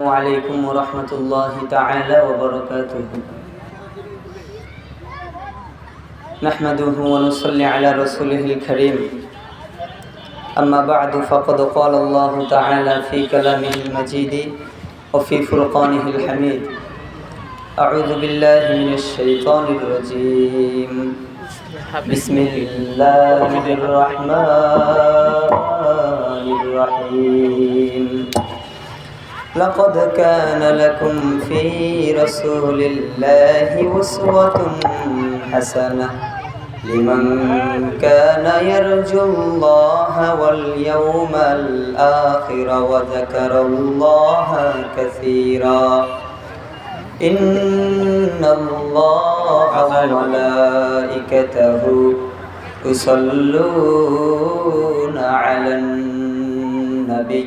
عليكم ورحمة الله تعالى وبركاته. نحمده ونصلي على رسوله الكريم. أما بعد فقد قال الله تعالى في كلامه المجيد وفي فرقانه الحميد أعوذ بالله من الشيطان الرجيم. بسم الله الرحمن الرحيم. لقد كان لكم في رسول الله أسوة حسنة. لمن كان يرجو الله واليوم الآخر وذكر الله كثيرا. إن الله وملائكته يصلون على النبي.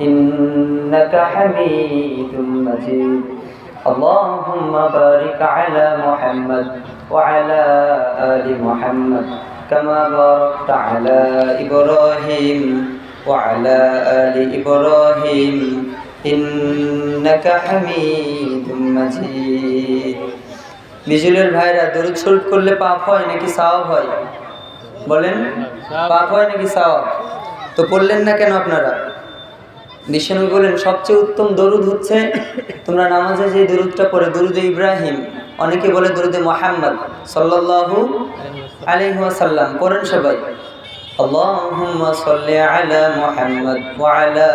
إنك حميد مجيد اللهم بارك على محمد وعلى آل محمد كما باركت على إبراهيم وعلى آل إبراهيم إنك حميد مجيد বিজুলের ভাইরা দরুদ শরীফ করলে পাপ হয় নাকি সাওয়াব হয় বলেন পাপ হয় নাকি সাওয়াব তো পড়লেন না কেন আপনারা বিশ্বনবী বলেন সবচেয়ে উত্তম দরুদ হচ্ছে তোমরা নামাজে যে দরুদটা পড়ে দরুদে ইব্রাহিম অনেকে বলে দরুদে মোহাম্মদ সাল্লাল্লাহু আলাইহি ওয়াসাল্লাম পড়েন সবাই اللهم صل على محمد وعلى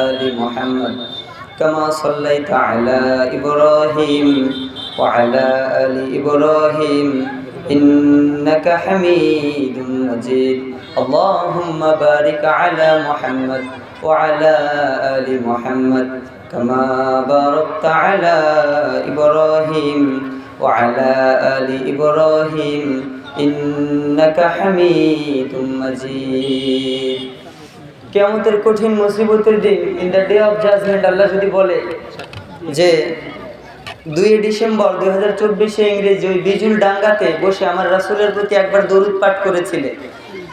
آل محمد كما صليت على إبراهيم وعلى آل إبراهيم إنك حميد مجيد اللهم بارك على محمد وعلى آل محمد كما باركت على إبراهيم وعلى آل إبراهيم إنك حميد مجيد কেমতের কঠিন মুসিবতের দিন in the day of judgment আল্লাহ যদি বলে যে দুই ডিসেম্বর দুই হাজার চব্বিশে ইংরেজি ওই বিজুল ডাঙ্গাতে বসে আমার রাসুলের প্রতি একবার দরুদ পাঠ করেছিলে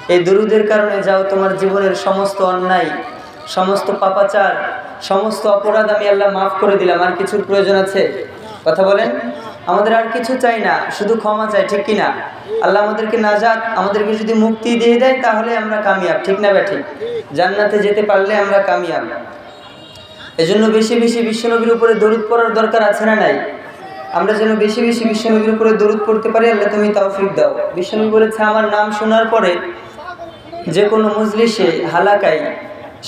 এই দরুদের কারণে যাও তোমার জীবনের সমস্ত অন্যায় সমস্ত পাপাচার, সমস্ত অপরাধ আমি আল্লাহ মাফ করে দিলাম, আর কিছুর প্রয়োজন আছে? কথা বলেন? আমাদের আর কিছু চাই না, শুধু ক্ষমা চাই, ঠিক কি না আল্লাহ আমাদেরকে নাজাত, আমাদেরকে যদি মুক্তি দিয়ে দেয়, তাহলে আমরা কামিয়াব, ঠিক না ঠিক জান্নাতে যেতে পারলে আমরা কামিয়াব। এজন্য বেশি বেশি বিশ্বনবীর উপরে দরুদ পড়ার দরকার আছে না নাই? আমরা যেন বেশি বেশি বিশ্বনবীর উপরে দরুদ পড়তে পারি, আল্লাহ তুমি তৌফিক দাও। বিশ্বনবী বলেছে, আমার নাম শোনার পরে যে কোনো মজলিসে হালাকায়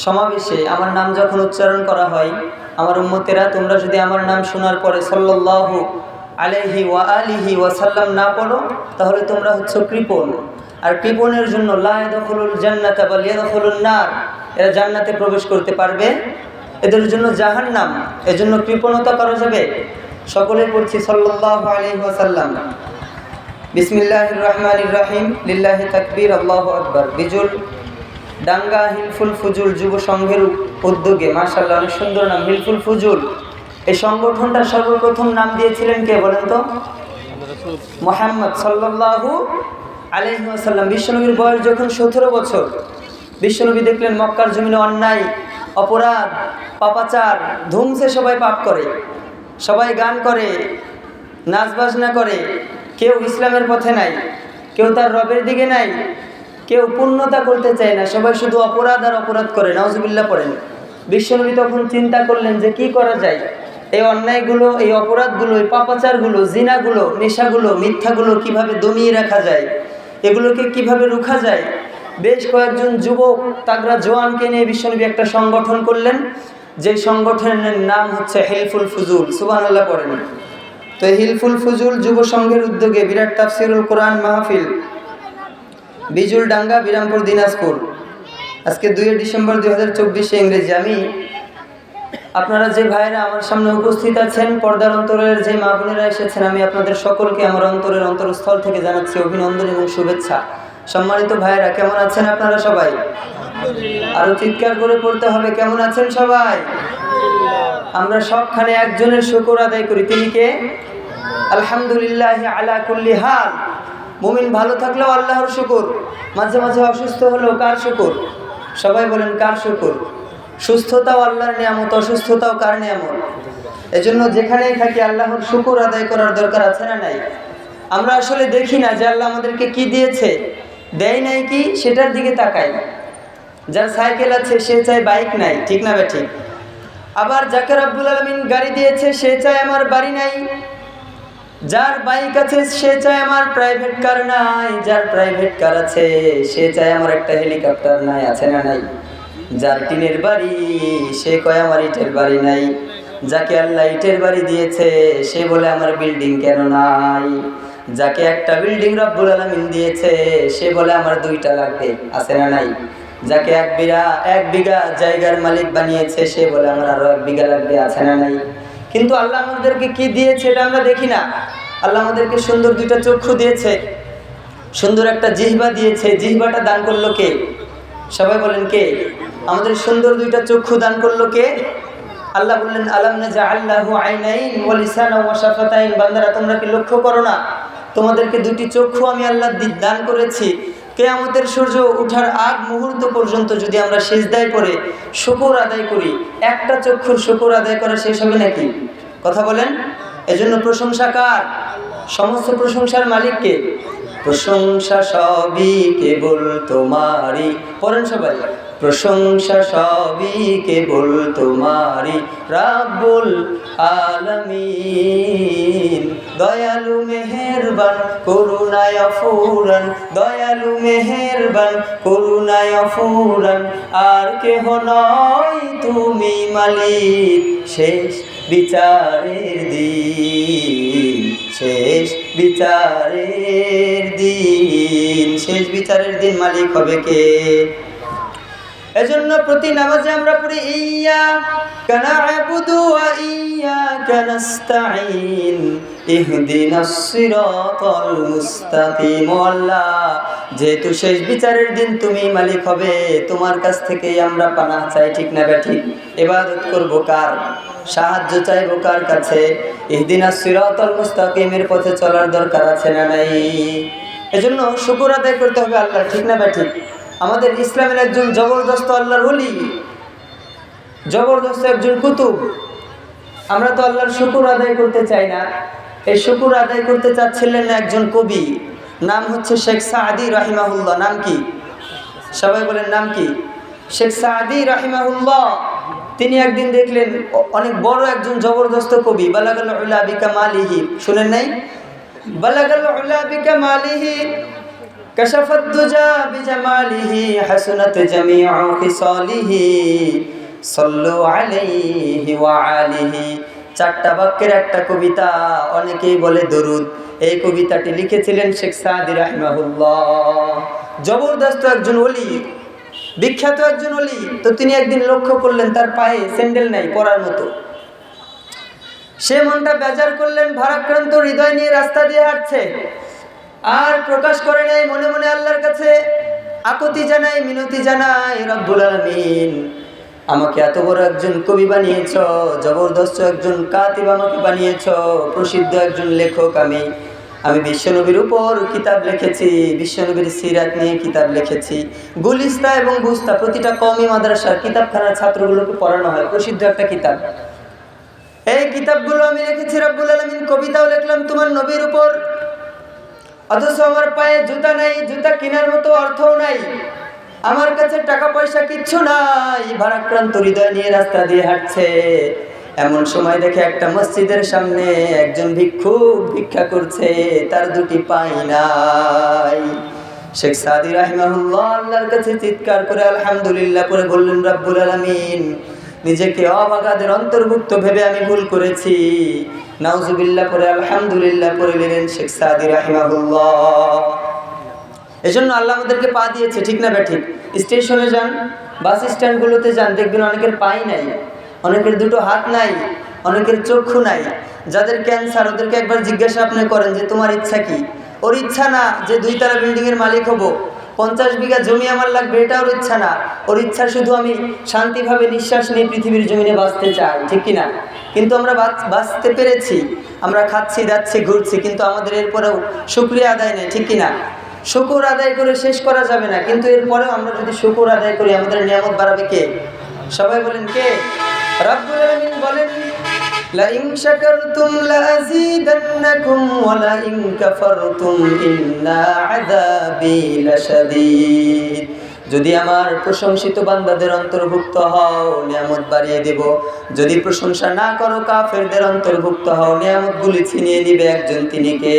সমাবেশে আমার নাম যখন উচ্চারণ করা হয়, আমার উম্মতেরা তোমরা যদি আমার নাম শোনার পরে সাল্লাল্লাহু আলাইহি ওয়া আলিহি ওয়াসাল্লাম না পড়ো, তাহলে তোমরা হচ্ছে কৃপণ। আর কৃপণের জন্য লা ইয়াদখুলুল জান্নাতা বাল ইয়াদখুলুন নার, এরা জান্নাতে প্রবেশ করতে পারবে। এদের জন্য জাহান জাহান্নাম, এজন্য কৃপণতা করা যাবে। সকলে পড়ছি সাল্লাল্লাহু আলাইহি ওয়াসাল্লাম বিসমিল্লাহির রহমানির রহিম, লিল্লাহি তাকবীর, আল্লাহ আকবর। বিজুল ডাঙ্গা হিলফুল ফুজুল যুব সংঘের উদ্যোগে, মাশাআল্লাহ, অনেক সুন্দর নাম হিলফুল ফুজুল। এই সংগঠনটার সর্বপ্রথম নাম দিয়েছিলেন কে বলেন তো? মোহাম্মদ সাল্লাল্লাহু আলাইহি ওয়াসাল্লাম। বিশ্বনবীর বয়স যখন সতেরো বছর, বিশ্বনবী দেখলেন মক্কার জমিনে অন্যায়, অপরাধ, পাপাচার, ধুমসে সবাই পাপ করে, সবাই গান করে নাচ বাজনা করে, কেউ ইসলামের পথে নাই, কেউ তার রবের দিকে নাই কেউ পূর্ণতা করতে চায় না, সবাই শুধু অপরাধ আর অপরাধ করে নওয়াজবিল্লা পড়েন বিশ্বনবী তখন চিন্তা করলেন যে কি করা যায়? এই অন্যায়গুলো, এই অপরাধগুলো, এই পাপাচারগুলো, জিনাগুলো, নেশাগুলো, মিথ্যাগুলো কীভাবে দমিয়ে রাখা যায়? এগুলোকে কীভাবে রুখা যায়? বেশ কয়েকজন যুবক তাগরা জোয়ানকে নিয়ে বিশ্বনবী একটা সংগঠন করলেন। যে সংগঠনের নাম হচ্ছে হেলফুল ফুজুল সুবাহ পড়েন তো হিলফুল ফুজুল যুব সংঘের উদ্যোগে বিরাট তাফসিরুল কোরআন মাহফিল বিজুল ডাঙ্গা, বিরামপুর দিনাজপুর। আজকে দুই ডিসেম্বর দুই হাজার চব্বিশে ইংরেজি। আমি আপনারা যে ভাইয়েরা আমার সামনে উপস্থিত আছেন, পর্দার অন্তরের যে মা বোনেরা এসেছেন, আমি আপনাদের সকলকে আমার অন্তরের অন্তরস্থল থেকে জানাচ্ছি অভিনন্দন এবং শুভেচ্ছা। সম্মানিত ভাইয়েরা, কেমন আছেন আপনারা সবাই? আরও চিৎকার করে পড়তে হবে, কেমন আছেন সবাই? আমরা সবখানে একজনের শুকর আদায় করি। তিনি কে? আলহামদুলিল্লাহ আলা কুল্লি হাল। মুমিন ভালো থাকলেও আল্লাহর শুকুর। মাঝে মাঝে অসুস্থ হলেও কার শুকুর? সবাই বলেন, কার শুকুর? সুস্থতাও আল্লাহর নিয়ামত, অসুস্থতাও কার নিয়ামত? এজন্য যেখানেই থাকি আল্লাহর শুকুর আদায় করার দরকার আছে না নাই? আমরা আসলে দেখি না যে আল্লাহ আমাদেরকে কি দিয়েছে, দেয় নাই কি, সেটার দিকে তাকাই। যার সাইকেল আছে, সে চায় বাইক নাই, ঠিক না ঠিক? আবার যাকে রাব্বুল আলমিন গাড়ি দিয়েছে, সে চায় আমার বাড়ি নাই। যার বাইক আছে, সে চায় আমার প্রাইভেট কার নাই। যার প্রাইভেট কার আছে, সে চায় আমার একটা হেলিকপ্টার নাই, আছে না নাই? যার টিনের বাড়ি, সে কয় আমার ইটের বাড়ি নাই। যাকে আল্লাহ ইটের বাড়ি দিয়েছে, সে বলে আমার বিল্ডিং কেন নাই? যাকে একটা বিল্ডিং রব্বুল আলমিন দিয়েছে, সে বলে আমার দুইটা লাগবে, আছে না নাই? যাকে এক বিঘা এক বিঘা জায়গার মালিক বানিয়েছে, সে বলে আমার আরও এক বিঘা লাগবে, আছে না নাই? কিন্তু আল্লাহ আমাদেরকে কি দিয়েছে এটা আমরা দেখি না। আল্লাহ আমাদেরকে সুন্দর দুইটা চক্ষু দিয়েছে, সুন্দর একটা জিহ্বা দিয়েছে। জিহ্বাটা দান করল কে? সবাই বলেন কে? আমাদের সুন্দর দুইটা চক্ষু দান করল কে? আল্লাহ বললেন আল্লাহু বান্দারা, তোমরা কি লক্ষ্য করো না? তোমাদেরকে দুটি চক্ষু আমি আল্লাহ দান করেছি। কেয়ামতের সূর্য ওঠার আগ মুহূর্ত পর্যন্ত যদি আমরা সেজদায় করে শুকর আদায় করি, একটা চক্ষুর শুকর আদায় করা শেষ হবে নাকি? কথা বলেন। এজন্য প্রশংসা কার? সমস্ত প্রশংসার মালিককে। প্রশংসা সবই কেবল তোমারই। পড়েন সবাই। প্রশংসা সবই কেবল তোমারই। রাব্বুল আলামিন। দয়ালু মেহেরবান, করুণায় ফুরান দয়ালু মেহেরবান, করুণায় ফুরান আর কেহ নয় তুমি মালিক। শেষ বিচারের দিন, শেষ বিচারের দিন। শেষ বিচারের দিন মালিক হবে কে? এজন্য প্রতি নামাজে আমরা পড়ি, ইয়া কানা আবুদু ওয়া ইয়া কানাস্তাইন ইহদিনাস সিরাতাল মুস্তাকিম আল্লাহ, যেহেতু শেষ বিচারের দিন তুমি মালিক হবে, তোমার কাছ থেকেই আমরা পানাহ চাই, ঠিক না ঠিক? ইবাদত করব কার? সাহায্য চাইব কার কাছে? ইহদিনাস সিরাতাল মুস্তাকিমের পথে চলার দরকার আছে না নাই? এজন্য শুকর আদায় করতে হবে আল্লাহ ঠিক না ঠিক? আমাদের ইসলামের একজন জবরদস্ত আল্লাহর হলি জবরদস্ত একজন কুতুব। আমরা তো আল্লাহর শুকুর আদায় করতে চাই না। এই শুকুর আদায় করতে চাচ্ছিলেন একজন কবি, নাম হচ্ছে শেখ সাদি রাহিমাহুল্লাহ। নাম কি? সবাই বলেন নাম কি? শেখ সাদি রাহিমাহুল্লাহ। তিনি একদিন দেখলেন অনেক বড় একজন জবরদস্ত কবি, বালাগাল উলা বিকা মালিহি। শুনেন নাই? বালাগাল উলা বিকা মালিহি كشف الدجى بجماله حسنت جميع خصاله صلوا عليه وعليه চারটা বাক্যের একটা কবিতা অনেকেই বলে দরুদ এই কবিতাটি লিখেছিলেন শেখ সাদি রাহিমাহুল্লাহ জবরদস্ত একজন অলি বিখ্যাত একজন অলি তো তিনি একদিন লক্ষ্য করলেন তার পায়ে স্যান্ডেল নাই পরার মতো সে মনটা বেজার করলেন ভারাক্রান্ত হৃদয় নিয়ে রাস্তা দিয়ে হাঁটছে আর প্রকাশ করে নাই, মনে মনে আল্লাহর কাছে আকতি জানাই, মিনতি জানাই, রব্বুল আলামিন, আমাকে এত বড় একজন কবি বানিয়েছ, জবরদস্ত একজন কাতিব আমাকে বানিয়েছ, প্রসিদ্ধ একজন লেখক আমি। আমি বিশ্বনবীর উপর কিতাব লিখেছি, বিশ্বনবীর সিরাত নিয়ে কিতাব লিখেছি। গুলিস্তা এবং বুস্তা প্রতিটা কমি মাদ্রাসার কিতাবখানার ছাত্রগুলোকে পড়ানো হয়, প্রসিদ্ধ একটা কিতাব। এই কিতাবগুলো আমি লিখেছি, রব্বুল আলমিন, কবিতাও লিখলাম তোমার নবীর উপর অথচ আমার পায়ে জুতা নাই, জুতা কেনার মতো অর্থও নাই। আমার কাছে টাকা পয়সা কিচ্ছু নাই। ভারাক্রান্ত হৃদয় নিয়ে রাস্তা দিয়ে হাঁটছে। এমন সময় দেখে একটা মসজিদের সামনে একজন ভিক্ষুক ভিক্ষা করছে। তার দুটি পাই নাই। শেখ সাদি রাহিমাহুল্লাহ আল্লাহর কাছে চিৎকার করে আলহামদুলিল্লাহ করে বললেন, রাব্বুল আলামিন, নিজেকে অবাগাদের অন্তর্ভুক্ত ভেবে আমি ভুল করেছি। নাউজুবিল্লাহ করে আলহামদুলিল্লাহ করে নিলেন শেখ সাদি রাহিমাহুল্লাহ। এজন্য আল্লাহ আমাদেরকে পা দিয়েছে, ঠিক না ব্যাঠিক? স্টেশনে যান, বাস স্ট্যান্ডগুলোতে যান, দেখবেন অনেকের পাই নাই, অনেকের দুটো হাত নাই, অনেকের চক্ষু নাই। যাদের ক্যান্সার, ওদেরকে একবার জিজ্ঞাসা আপনি করেন যে, তোমার ইচ্ছা কি? ওর ইচ্ছা না যে, দুই দুইতলা বিল্ডিংয়ের মালিক হব। পঞ্চাশ বিঘা জমি আমার লাগবে এটা ওর ইচ্ছা না। ওর ইচ্ছা শুধু আমি শান্তিভাবে নিঃশ্বাস নিয়ে পৃথিবীর জমিনে বাঁচতে চাই, ঠিক কিনা? কিন্তু আমরা বাঁচ- বাঁচতে পেরেছি, আমরা খাচ্ছি যাচ্ছি ঘুরছি, কিন্তু আমাদের এরপরেও শুক্রিয়া আদায় নেই, ঠিক কিনা? শুকুর আদায় করে শেষ করা যাবে না, কিন্তু এরপরেও আমরা যদি শুকুর আদায় করি, আমাদের নিয়ামত বাড়াবে কে? সবাই বলেন কে? বলেন لئن شكرتم لأزيدنكم ولئن كفرتم إن عذابي لشديد যদি আমার প্রশংসিত বান্দাদের অন্তর্ভুক্ত হও নিয়ামত বাড়িয়ে দেব যদি প্রশংসা না করো কাফেরদের অন্তর্ভুক্ত হও নিয়ামতগুলি ছিনিয়ে নিবে একজন তিনি কে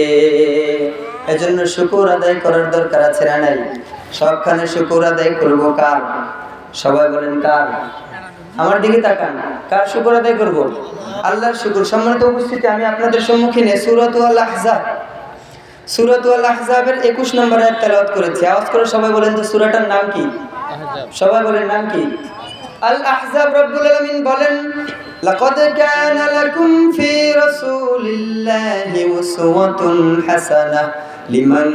এজন্য শুকুর আদায় করার দরকার আছে না নাই সবখানে শুকুর আদায় করবো কার সবাই বলেন কার আমার দিকে তাকান কার শুকর আদায় করব আল্লাহর শুকর সম্মানিত উপস্থিতি আমি আপনাদের সম্মুখীনে সুরত আল আহজাব সুরত আল আহজাবের একুশ নম্বর আয়াত তেলাওয়াত করেছি আওয়াজ করে সবাই বলেন তো সূরাটার নাম কি সবাই বলেন নাম কি আল আহজাব রব্বুল আলামিন বলেন لقد كان لكم في رسول الله أسوة حسنة لمن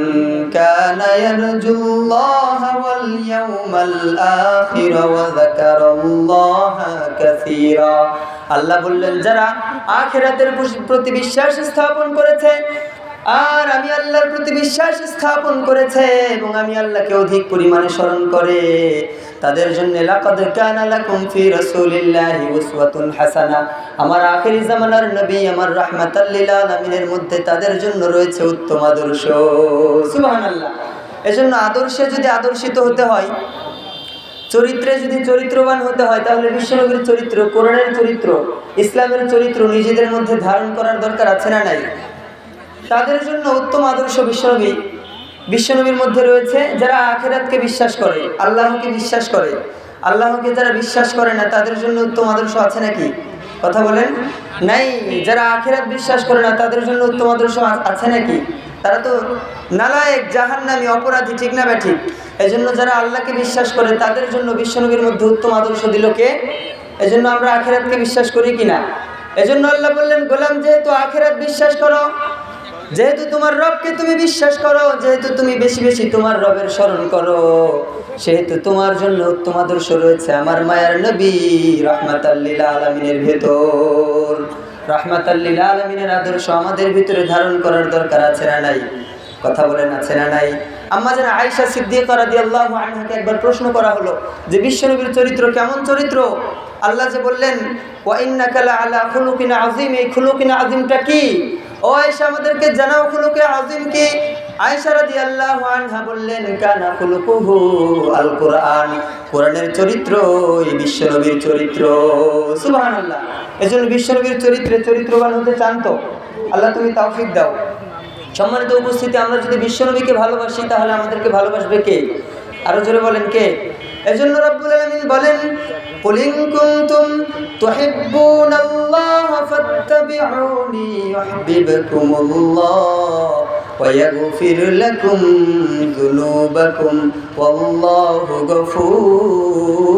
كان يرجو الله واليوم الآخر وذكر الله আল্লাহ বললেন, যারা আখেরাতের প্রতি বিশ্বাস স্থাপন করেছে, আর আমি আল্লাহর প্রতি বিশ্বাস স্থাপন করেছে এবং আমি আল্লাহকে অধিক পরিমাণে স্মরণ করে, তাদের জন্য লাকাদ কানা লাকুম ফি রাসূলিল্লাহি উসওয়াতুন হাসানা। আমার আখেরি জামানার নবী আমার রাহমাতাল লিল আলামিনের মধ্যে তাদের জন্য রয়েছে উত্তম আদর্শ। আল্লাহ এজন্য আদর্শে যদি আদর্শিত হতে হয় চরিত্রে যদি চরিত্রবান হতে হয়, তাহলে বিশ্বনবীর চরিত্র, কোরআনের চরিত্র, ইসলামের চরিত্র নিজেদের মধ্যে ধারণ করার দরকার আছে না নাই? তাদের জন্য উত্তম আদর্শ বিশ্বনবী, বিশ্বনবীর মধ্যে রয়েছে যারা আখেরাতকে বিশ্বাস করে, আল্লাহকে বিশ্বাস করে। আল্লাহকে যারা বিশ্বাস করে না, তাদের জন্য উত্তম আদর্শ আছে নাকি? কথা বলেন। নাই, যারা আখেরাত বিশ্বাস করে না, তাদের জন্য উত্তম আদর্শ আছে নাকি? তারা তো নালায়েক জাহান্নামী অপরাধী, ঠিক না ব্যাঠিক এই জন্য যারা আল্লাহকে বিশ্বাস করে, তাদের জন্য বিশ্বনবীর মধ্যে উত্তম আদর্শ দিল কে? এজন্য আমরা আখেরাতকে বিশ্বাস করি কিনা এজন্য আল্লাহ বললেন, গোলাম, যেহেতু আখেরাত বিশ্বাস করো, যেহেতু তোমার রবকে তুমি বিশ্বাস করো, যেহেতু তুমি বেশি বেশি তোমার রবের স্মরণ করো, সেহেতু তোমার জন্য উত্তম আদর্শ রয়েছে আমার মায়ার নবী রহমাতাল্লিল আলমিনের ভেতর। রহমাতাল্লিল আলমিনের আদর্শ আমাদের ভিতরে ধারণ করার দরকার আছে না নাই? কথা বলেন, আছে না নাই? আম্মা যেন আয়সা দিয়ে রাদিয়াল্লাহু আনহাকে একবার প্রশ্ন করা হলো যে বিশ্বনবীর চরিত্র কেমন চরিত্র? আল্লাহ যে বললেন, ওয়া ইন্নাকা আলা খুলুকিন আযীম এই খুলুকিন আযীমটা কি? ও আয়েশা, আমাদেরকে জানাও খুলুকে আযীম কি? আয়েশা রাদিয়াল্লাহু আনহা বললেন কানা খুলুকুহু আল কোরআন কোরআনের চরিত্র এই বিশ্বনবীর চরিত্র সুবহানাল্লাহ এজন্য বিশ্বনবীর চরিত্রে চরিত্রবান হতে চান তো আল্লাহ তুমি তৌফিক দাও সম্মানিত উপস্থিতি আমরা যদি বিশ্বনবীকে ভালোবাসি তাহলে আমাদেরকে ভালোবাসবে কে আরো জোরে বলেন কে এজন্য রব্বুল আলামিন বলেন قل إن كنتم تحبون الله فاتبعوني يحببكم الله ويغفر لكم ذنوبكم والله غفور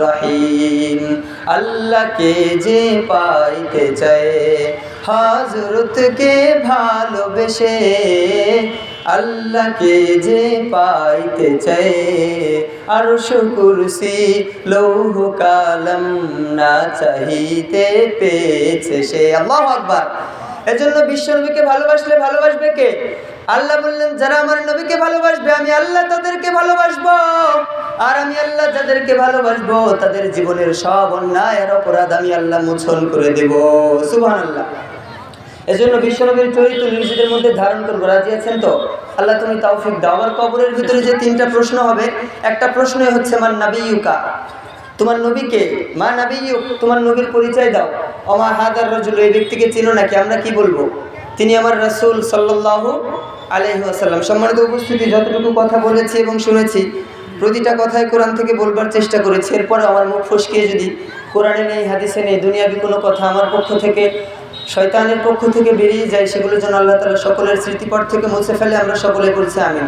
رحيم আল্লাহকে যে পাইতে চায় হাজরতকে ভালোবেসে আল্লাহকে যে পাইতে চায় আর কুরসি লৌহ কালম না চাহিতে পেয়েছে সে আল্লাহ আকবার এজন্য বিশ্বনবীকে ভালোবাসলে ভালোবাসবে কে? আল্লাহ বললেন, যারা আমার নবীকে ভালোবাসবে, আমি আল্লাহ তাদেরকে ভালোবাসবো। আর আমি আল্লাহ যাদেরকে ভালোবাসবো, তাদের জীবনের সব অন্যায় আর অপরাধ আমি আল্লাহ মোচন করে দেব। সুবহানাল্লাহ। এজন্য বিশ্বনবীর চরিত্র নিজেদের মধ্যে ধারণ করব। রাজি আছেন তো? আল্লাহ তুমি তৌফিক দাও। আমার কবরের ভিতরে যে তিনটা প্রশ্ন হবে, একটা প্রশ্নই হচ্ছে আমার নাবিউকা তোমার নবীকে, মা নাবিউক তোমার নবীর পরিচয় দাও। অমা হাদার রজুল, এই ব্যক্তিকে চিনো নাকি? আমরা কি বলব? তিনি আমার রাসূল সাল্লাল্লাহু আলাইহি ওয়াসাল্লাম। সম্মানিত উপস্থিতি, যতটুকু কথা বলেছি এবং শুনেছি, প্রতিটা কথায় কোরআন থেকে বলবার চেষ্টা করেছি। এরপরে আমার মুখ ফসকিয়ে যদি কোরআনে নেই, হাদিসে নেই, দুনিয়াবি কোনো কথা আমার পক্ষ থেকে, শয়তানের পক্ষ থেকে বেরিয়ে যায় সেগুলো যেন আল্লাহ তালা সকলের স্মৃতিপট থেকে মুছে ফেলে আমরা সকলে বলছি আমিন।